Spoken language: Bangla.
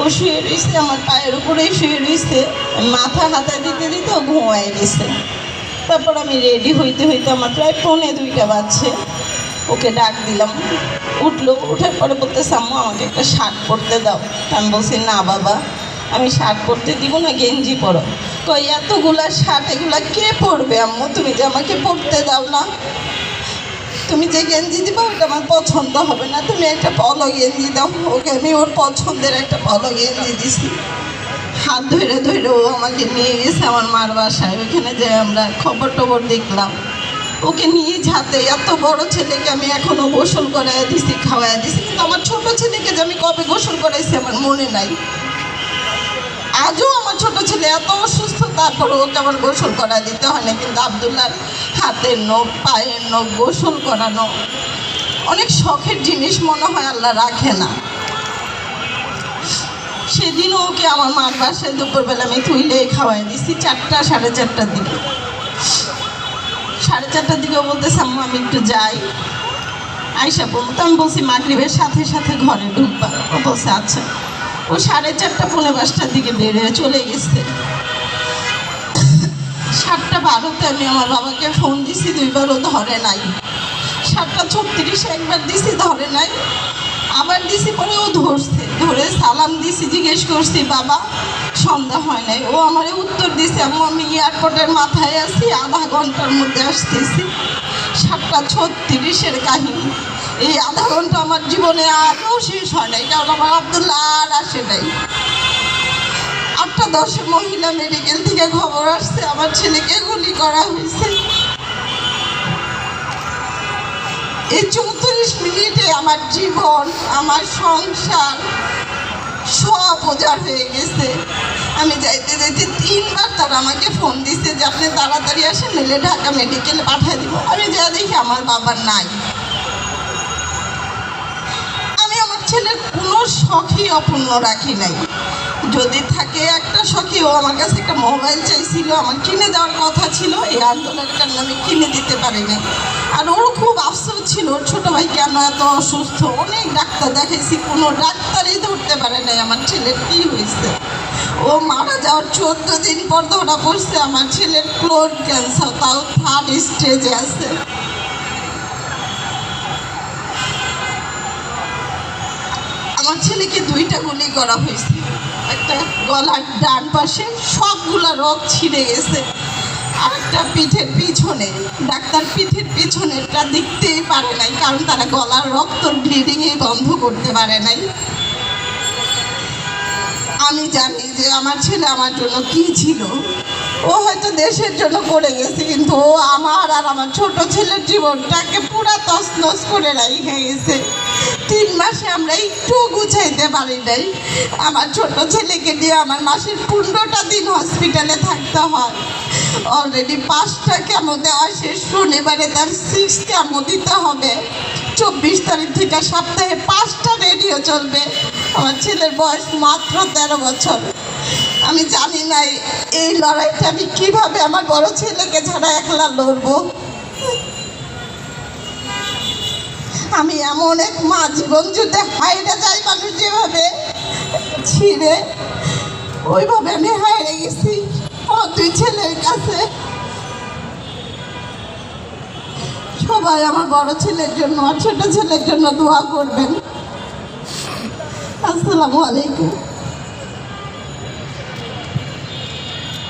ও শুয়ে রয়েছে আমার পায়ের উপরেই শুয়ে রয়েছে মাথা হাতা দিতে দিতে ও ঘুমায় গেছে। তারপর আমি রেডি হইতে হইতে আমার প্রায় পৌনে দুইটা বাজছে, ওকে ডাক দিলাম। উঠল, উঠার পরে বলতে আম্মু, আমাকে একটা শার্ট পরতে দাও। আমি বলছি, না বাবা, আমি শার্ট পরতে দিব না, গেঞ্জি পরো। কই, এতগুলা শার্ট, এগুলা কে পরবে আম্মু? তুমি যে আমাকে পরতে দাও না। তুমি যে গেঞ্জি দিবা, ওটা আমার পছন্দ হবে না। তুমি একটা পলো গেঞ্জি দাও। ওকে, আমি ওর পছন্দের একটা পলো গেঞ্জি দিছি। হাত ধরে ধরে ও আমাকে নিয়ে গেছে আমার মার বাসায়। ওইখানে যে আমরা খবর টবর দেখলাম। ওকে নিয়ে যাতে এত বড় ছেলেকে আমি এখনও গোসল করাই দিছি খাওয়াই দিছি। কিন্তু আমার ছোট ছেলেকে যে আমি কবে গোসল করাইছি আমার মনে নাই। আজও আমার ছোট ছেলে এত অসুস্থ তারপরে ওকে আমার গোসল করা দিতে হয় না। কিন্তু আবদুল্লার হাতের নখ পায়ের নখ, গোসল করানো। অনেক শখের জিনিস মনে হয় আল্লাহ রাখে না। সেদিনও ওকে আমার মার বাসায় দুপুরবেলা আমি তুইলে খাওয়াই দিছি চারটা, সাড়ে চারটার দিকে। সাড়ে চারটার দিকে বলতেছে, আম্মু, আমি একটু যাই। আয়সা বলতো, আমি বলছি মাগরিবের সাথে সাথে ঘরে ঢুকবা। ও বলছে আচ্ছা। ও সাড়ে চারটা, পৌনে পাঁচটার দিকে হয়ে চলে গেছে। সাতটা বারোতে আমি আমার বাবাকে ফোন দিছি, দুইবারও ধরে নাই। সাতটা ছত্রিশে একবার দিছি, ধরে নাই। আবার দিছি পরে ও ধরছে, ধরে সালাম দিছি, জিজ্ঞেস করছি, বাবা, সন্ধ্যা হয় নাই। ও আমারে উত্তর দিছে আমি এয়ারপোর্টের মাথায় আছি, আধা ঘণ্টার মধ্যে আসতেছি। সাতটা ছত্রিশের কাহিনী। এই আধা ঘণ্টা আমার জীবনে আরও শেষ হয় নাই, কারণ আমার আবদুল্লাহ আর আসে নাই। আটটা দশে মহিলা মেডিকেল থেকে খবর আসছে, আমার ছেলেকে গুলি করা হয়েছে। এই চৌত্রিশ মিনিটে আমার জীবন, আমার সংসার সব উজাড় হয়ে গেছে। আমি যাইতে যাইতে তিনবার তারা আমাকে ফোন দিছে যে, আপনি তাড়াতাড়ি আসেন নইলে ঢাকা মেডিকেলে পাঠিয়ে দিব। আমি যা দেখি আমার বাবার নাই। আমি আমার ছেলের কোনো শখই অপূর্ণ রাখি নাই। যদি থাকে একটা শখই ও আমার কাছে একটা মোবাইল চাইছিল, আমার কিনে দেওয়ার কথা ছিল, এই আন্দোলনের কারণে আমি কিনে দিতে পারিনি। আর ওর খুব আফসোস ছিল, ওর ছোটো ভাই কেন এত অসুস্থ? অনেক ডাক্তার দেখাইছি, কোনো ডাক্তারই ধরতে পারে নাই, আমার ছেলের কী হয়েছে? ও মারা যাওয়ার চোদ্দ দিন পর ধরা পড়ছে, আমার ছেলের ক্লোড ক্যান্সার, তাও থার্ড স্টেজে আছে। আমার ছেলেকে দুইটা গুলি করা হয়েছে। একটা গলার ডান পাশে সবগুলা রক ছিঁড়ে গেছে। আর একটা পিঠের পিছনে, ডাক্তার পিঠের পিছনেরটা দেখতেই পারে নাই, কারণ তারা গলার রক্ত ব্লিডিংয়ে বন্ধ করতে পারে নাই। আমি জানি যে আমার ছেলে আমার জন্য কি ছিল। ও হয়তো দেশের জন্য করে গেছে, কিন্তু ও আমার আর আমার ছোট ছেলের জীবনটাকে পুরা তছনছ করে রেখে গেছে। তিন মাসে আমরা একটু গুছাইতে পারি নাই। আমার ছোট ছেলেকে নিয়ে আমার মাসের পনেরোটা দিন হসপিটালে থাকতে হয়। অলরেডি পাঁচটা কেমো দেওয়া শেষ। শনিবারে তার সিক্স কেমো দিতে হবে। চব্বিশ তারিখ থেকে সপ্তাহে পাঁচটা রেডিও চলবে। আমার ছেলের বয়স মাত্র তেরো বছর। আমি জানি না এই লড়াইটা আমি কীভাবে আমার বড় ছেলেকে ছাড়া একলা লড়বো? আমি এমন এক মা জীবন যুদ্ধে হাইরা যাই মানুষ যেভাবে ছিঁড়ে, ওইভাবে আমি হাইরে গেছি। আমার দুই ছেলের কাছে। সবাই আমার বড় ছেলের জন্য আর ছোট ছেলের জন্য দোয়া করবেন। আসসালামু আলাইকুম।